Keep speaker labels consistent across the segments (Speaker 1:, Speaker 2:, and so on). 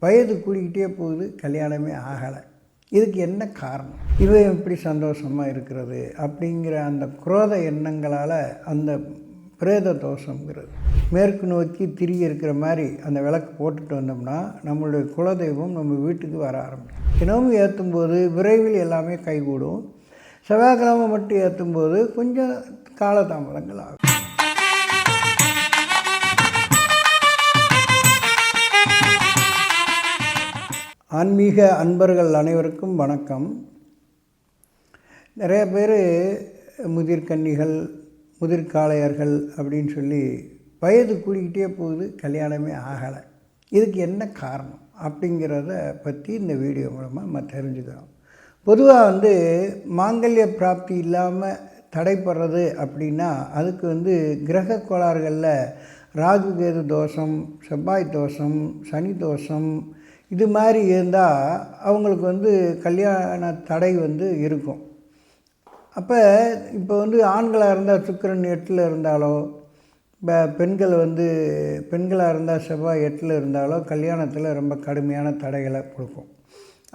Speaker 1: வயது கூடிக்கிட்டே போகுது கல்யாணமே ஆகலை. இதுக்கு என்ன காரணம்? இவன் எப்படி சந்தோஷமாக இருக்கிறது அப்படிங்கிற அந்த குரோத எண்ணங்களால் அந்த பிரேத தோஷங்கிறது மேற்கு நோக்கி திரி இருக்கிற மாதிரி அந்த விளக்கு போட்டுட்டு வந்தோம்னா நம்மளுடைய குலதெய்வம் நம்ம வீட்டுக்கு வர ஆரம்பிக்கும். தினமும் ஏற்றும் போது விரைவில் எல்லாமே கைகூடும். செவ்வாய்க்கிழமை மட்டும் ஏற்றும்போது கொஞ்சம் காலதாமதங்கள் ஆகும். ஆன்மீக அன்பர்கள் அனைவருக்கும் வணக்கம். நிறைய பேர் முதிர்கன்னிகள் முதிர்காளையர்கள் அப்படின்னு சொல்லி வயது கூடிக்கிட்டே போகுது கல்யாணமே ஆகலை. இதுக்கு என்ன காரணம் அப்படிங்கிறத பற்றி இந்த வீடியோ மூலமாக நம்ம தெரிஞ்சுக்கிறோம். பொதுவாக வந்து மாங்கல்ய பிராப்தி இல்லாமல் தடைப்படுறது அப்படின்னா அதுக்கு வந்து கிரக கோளாறுகளில் ராகு கேது தோஷம் செவ்வாய் தோஷம் சனி தோஷம் இது மாதிரி இருந்தால் அவங்களுக்கு வந்து கல்யாண தடை வந்து இருக்கும். அப்போ இப்போ வந்து ஆண்களாக இருந்தால் சுக்கிரன் எட்டில் இருந்தாலோ இப்போ பெண்கள் வந்து பெண்களாக இருந்தால் செவ்வாய் எட்டில் இருந்தாலோ கல்யாணத்தில் ரொம்ப கடுமையான தடைகளை கொடுக்கும்.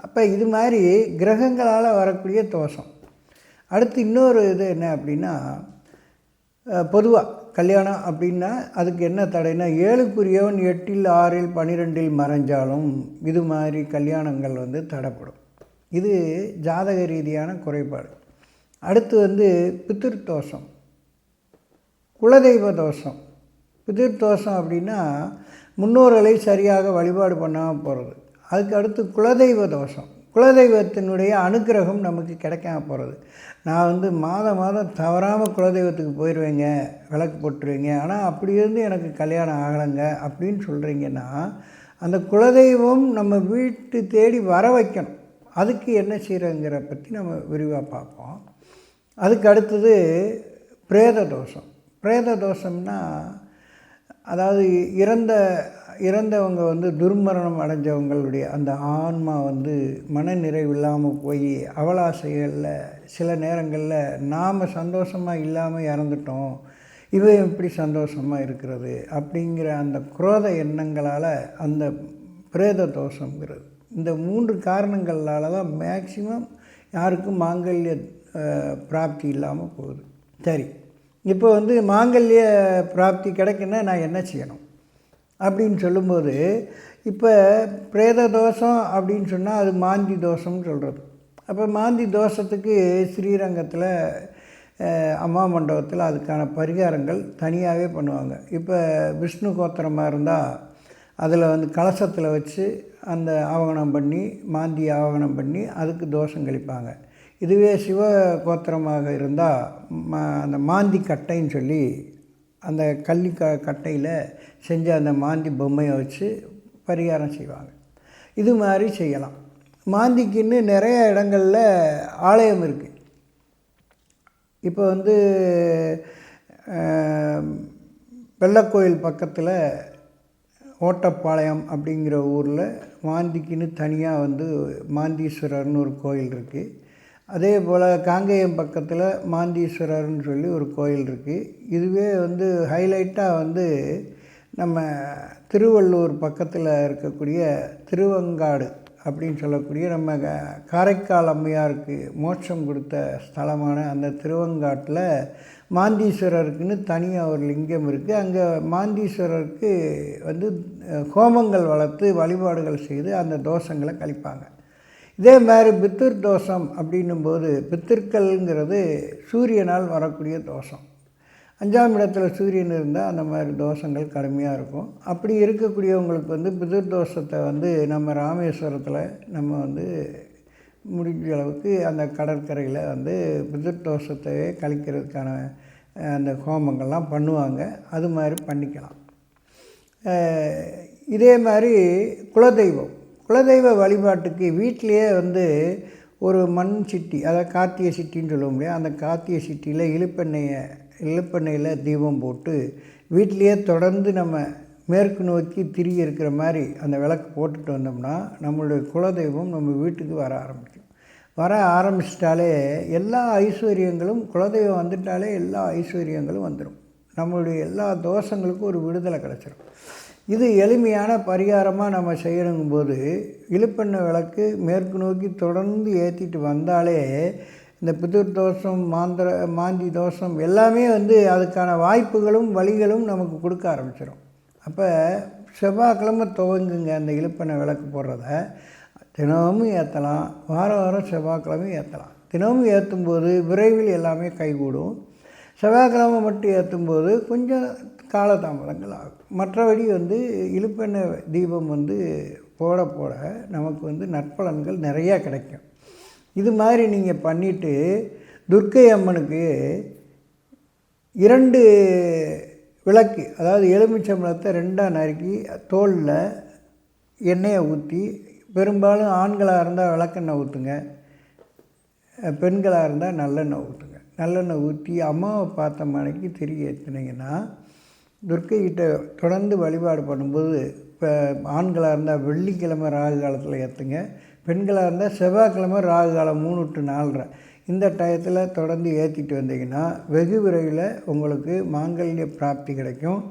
Speaker 1: அப்போ இது மாதிரி கிரகங்களால் வரக்கூடிய தோஷம். அடுத்து இன்னொரு இது என்ன அப்படின்னா பொதுவாக கல்யாணம் அப்படின்னா அதுக்கு என்ன தடைனா ஏழுக்குரியவன் எட்டில் ஆறில் பனிரெண்டில் மறைஞ்சாலும் இது மாதிரி கல்யாணங்கள் வந்து தடைப்படும். இது ஜாதக ரீதியான குறைபாடு. அடுத்து வந்து பித்திருத்தோஷம். குலதெய்வ தோஷம். பிதிர்தோஷம் அப்படின்னா முன்னோர்களை சரியாக வழிபாடு பண்ணாமல் போகிறது அதுக்கு அடுத்து குலதெய்வ தோஷம். குலதெய்வத்தினுடைய அனுக்கிரகம் நமக்கு கிடைக்காம போகிறது நான் வந்து மாதம் மாதம் தவறாமல் குலதெய்வத்துக்கு போயிடுவேங்க விளக்கு போட்டுருவீங்க. ஆனால் அப்படி இருந்து எனக்கு கல்யாணம் ஆகலைங்க அப்படின்னு சொல்கிறீங்கன்னா அந்த குலதெய்வம் நம்ம வீட்டு தேடி வர வைக்கணும். அதுக்கு என்ன செய்கிறங்கிற பற்றி நம்ம விரிவாக பார்ப்போம். அதுக்கு அடுத்தது பிரேத தோஷம். பிரேத தோஷம்னா அதாவது இறந்த இறந்தவங்க வந்து துர்மரணம் அடைஞ்சவங்களுடைய அந்த ஆன்மா வந்து மன நிறைவு இல்லாமல் போய் அவலாசைகளில் சில நேரங்களில் நாம் சந்தோஷமாக இல்லாமல் இறந்துட்டோம் இவன் எப்படி சந்தோஷமாக இருக்கிறது அப்படிங்கிற அந்த குரோத எண்ணங்களால் அந்த பிரேத தோஷங்கிறது இந்த மூன்று காரணங்களால் தான் மேக்சிமம் யாருக்கும் மாங்கல்ய பிராப்தி இல்லாமல் போகுது. சரி இப்போ வந்து மாங்கல்ய பிராப்தி கிடைக்குன்னா நான் என்ன செய்யணும்? அப்படின்னு சொல்லும்போது இப்போ பிரேத தோஷம் அப்படின்னு சொன்னால் அது மாந்தி தோஷம்னு சொல்கிறது அப்போ மாந்தி தோஷத்துக்கு ஸ்ரீரங்கத்தில் அம்மா மண்டபத்தில் அதுக்கான பரிகாரங்கள் தனியாகவே பண்ணுவாங்க. இப்போ விஷ்ணு கோத்திரமாக இருந்தால் அதில் வந்து கலசத்தில் வச்சு அந்த ஆவகணம் பண்ணி மாந்தி ஆவகனம் பண்ணி அதுக்கு தோஷம் கழிப்பாங்க. இதுவே சிவ கோத்திரமாக இருந்தால் மா அந்த மாந்தி கட்டைன்னு சொல்லி அந்த கல் க கட்டையில் செஞ்ச அந்த மாந்தி பொம்மையை வச்சு பரிகாரம் செய்வாங்க. இது மாதிரி செய்யலாம். மாந்திக்குன்னு நிறைய இடங்களில் ஆலயம் இருக்குது இப்போ வந்து வெள்ளக்கோயில் பக்கத்தில் ஓட்டப்பாளையம் அப்படிங்கிற ஊரில் மாந்திக்குன்னு தனியாக வந்து மாந்தீஸ்வரர்னு ஒரு கோயில் இருக்குது அதே போல் காங்கேயம் பக்கத்தில் மாந்தீஸ்வரர்னு சொல்லி ஒரு கோயில் இருக்குது இதுவே வந்து ஹைலைட்டாக வந்து நம்ம திருவள்ளூர் பக்கத்தில் இருக்கக்கூடிய திருவங்காடு அப்படின்னு சொல்லக்கூடிய நம்ம காரைக்கால் அம்மையாருக்கு மோட்சம் கொடுத்த ஸ்தலமான அந்த திருவங்காட்டில் மாந்தீஸ்வரருக்குன்னு தனியாக ஒரு லிங்கம் இருக்குது அங்கே மாந்தீஸ்வரருக்கு வந்து ஹோமங்கள் வளர்த்து வழிபாடுகள் செய்து அந்த தோஷங்களை கழிப்பாங்க. இதே மாதிரி பித்திரு தோஷம் அப்படின்னும்போது பித்திருக்கள்ங்கிறது சூரியனால் வரக்கூடிய தோஷம். அஞ்சாம் இடத்துல சூரியன் இருந்தால் அந்த மாதிரி தோஷங்கள் கடுமையாக இருக்கும். அப்படி இருக்கக்கூடியவங்களுக்கு வந்து பிதிர் தோஷத்தை வந்து நம்ம ராமேஸ்வரத்தில் நம்ம வந்து முடிஞ்ச அளவுக்கு அந்த கடற்கரையில் வந்து பிதிர் தோஷத்தையே கழிக்கிறதுக்கான அந்த ஹோமங்கள்லாம் பண்ணுவாங்க. அது மாதிரி பண்ணிக்கலாம். இதே மாதிரி குலதெய்வம். குலதெய்வ வழிபாட்டுக்கு வீட்டிலையே வந்து ஒரு மண் சிட்டி அதாவது கார்த்திகை சிட்டின்னு சொல்ல முடியாது அந்த கார்த்திகை சிட்டியில் இழுப்பெண்ணெயை இழுப்பெண்ணெயில் தீபம் போட்டு வீட்டிலையே தொடர்ந்து நம்ம மேற்கு நோக்கி திரி இருக்கிற மாதிரி அந்த விளக்கு போட்டுட்டு வந்தோம்னா நம்மளுடைய குலதெய்வம் நம்ம வீட்டுக்கு வர ஆரம்பிக்கும். வர ஆரம்பிச்சிட்டாலே எல்லா ஐஸ்வர்யங்களும் குலதெய்வம் வந்துட்டாலே எல்லா ஐஸ்வர்யங்களும் வந்துடும் நம்மளுடைய எல்லா தோஷங்களுக்கும் ஒரு விடுதலை கிடச்சிரும். இது எளிமையான பரிகாரமாக நம்ம செய்யணுங்கும்போது இழுப்பெண்ணெய் விளக்கு மேற்கு நோக்கி தொடர்ந்து ஏற்றிட்டு வந்தாலே இந்த பிதுர் தோஷம் மாந்திர மாந்தி தோஷம் எல்லாமே வந்து அதுக்கான வாய்ப்புகளும் வழிகளும் நமக்கு கொடுக்க ஆரம்பிச்சிடும் அப்போ செவ்வாய்க்கிழமை துவங்குங்க அந்த இழுப்பெண்ணெய் விளக்கு போடுறத. தினமும் ஏற்றலாம் வாரம் வாரம் செவ்வாய்க்கிழமையும் ஏற்றலாம் தினமும் ஏற்றும்போது விரைவில் எல்லாமே கைகூடும். செவ்வாய்க்கிழமை மட்டும் ஏற்றும்போது கொஞ்சம் காலதாமதங்கள் ஆகும் மற்றபடி வந்து இழுப்பெண்ணெய் தீபம் வந்து போட போட நமக்கு வந்து நற்பலன்கள் நிறையா கிடைக்கும். இது மாதிரி நீங்கள் பண்ணிவிட்டு துர்க்கை அம்மனுக்கு இரண்டு விளக்கு அதாவது எலுமிச்சம்பழத்தை ரெண்டாக நறுக்கி தோலில் எண்ணெயை ஊற்றி பெரும்பாலும் ஆண்களாக இருந்தால் விளக்கெண்ணெய் ஊற்றுங்க பெண்களாக இருந்தால் நல்லெண்ணெய் ஊற்றுங்க நல்லெண்ணெய் ஊற்றி அம்மாவை பார்த்த மனைக்கு திரி ஏற்றினீங்கன்னா துர்க்கைகிட்ட தொடர்ந்து வழிபாடு பண்ணும்போது இப்போ ஆண்களாக இருந்தால் வெள்ளிக்கிழமை ராகு காலத்தில் ஏற்றுங்க பெண்களாக இருந்தால் செவ்வாய்க்கிழமை ராகு காலம் மூணு டு நாலரை. இந்த டயத்தில் தொடர்ந்து ஏற்றிட்டு வந்தீங்கன்னா வெகு விரைவில் உங்களுக்கு மாங்கல்ய பிராப்தி கிடைக்கும்.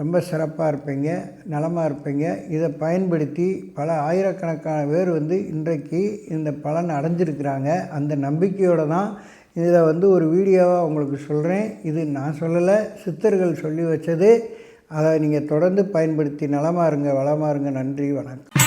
Speaker 1: ரொம்ப சிறப்பாக இருப்பீங்க நலமாக இருப்பீங்க. இதை பயன்படுத்தி பல ஆயிரக்கணக்கான பேர் வந்து இன்றைக்கு இந்த பலன் அடைஞ்சிருக்கிறாங்க. அந்த நம்பிக்கையோடு தான் இதை வந்து ஒரு வீடியோவாக உங்களுக்கு சொல்கிறேன் இது நான் சொல்லலை சித்தர்கள் சொல்லி வச்சது. அதை நீங்கள் தொடர்ந்து பயன்படுத்தி நலமாக இருங்க வளமாக இருங்க. நன்றி வணக்கம்.